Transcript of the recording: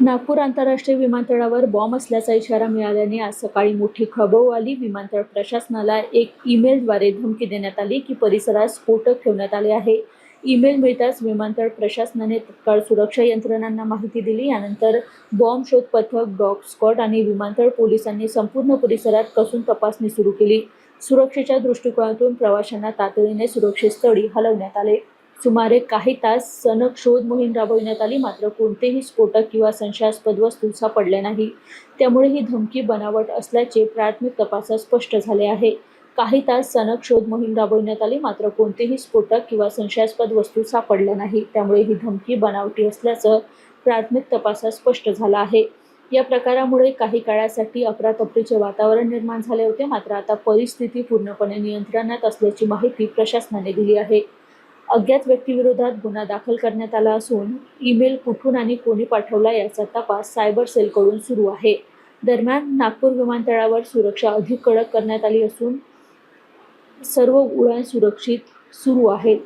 नागपूर आंतरराष्ट्रीय विमानतळावर बॉम्ब असल्याचा इशारा मिळाल्याने आज सकाळी मोठी खळबळ आली विमानतळ प्रशासनाला एक ईमेलद्वारे धमकी देण्यात आली की परिसरात स्फोटक ठेवण्यात आले आहे. ईमेल मिळताच विमानतळ प्रशासनाने तत्काळ सुरक्षा यंत्रणांना माहिती दिली. यानंतर बॉम्ब शोध पथक डॉग स्कॉट आणि विमानतळ पोलिसांनी संपूर्ण परिसरात कसून तपासणी सुरू केली. सुरक्षेच्या दृष्टिकोनातून प्रवाशांना तातडीने सुरक्षित स्थळी हलवण्यात आले. सुमारे काही तास सनक शोध मोहीम राबविण्यात आली. मात्र कोणतेही स्फोटक किंवा संशयास्पद वस्तू सापडल्या नाही. त्यामुळे ही धमकी बनावट असल्याचे प्राथमिक तपासात स्पष्ट झाले आहे. काही तास सनक शोध मोहीम राबविण्यात आली. मात्र कोणतेही स्फोटक किंवा संशयास्पद वस्तू सापडल्या नाही. त्यामुळे ही धमकी बनावटी असल्याचं प्राथमिक तपासात स्पष्ट झालं आहे. या प्रकारामुळे काही काळासाठी अफरातफरीचे वातावरण निर्माण झाले होते. मात्र आता परिस्थिती पूर्णपणे नियंत्रणात असल्याची माहिती प्रशासनाने दिली आहे. अज्ञात व्यक्तीविरोधात गुन्हा दाखल करण्यात आला असून ईमेल कुठून आणि कोणी पाठवला याचा तपास सायबर सेलकडून सुरू आहे. दरम्यान नागपूर विमानतळावर सुरक्षा अधिक कडक करण्यात आली असून सर्व उड्डाण सुरक्षित सुरू आहेत.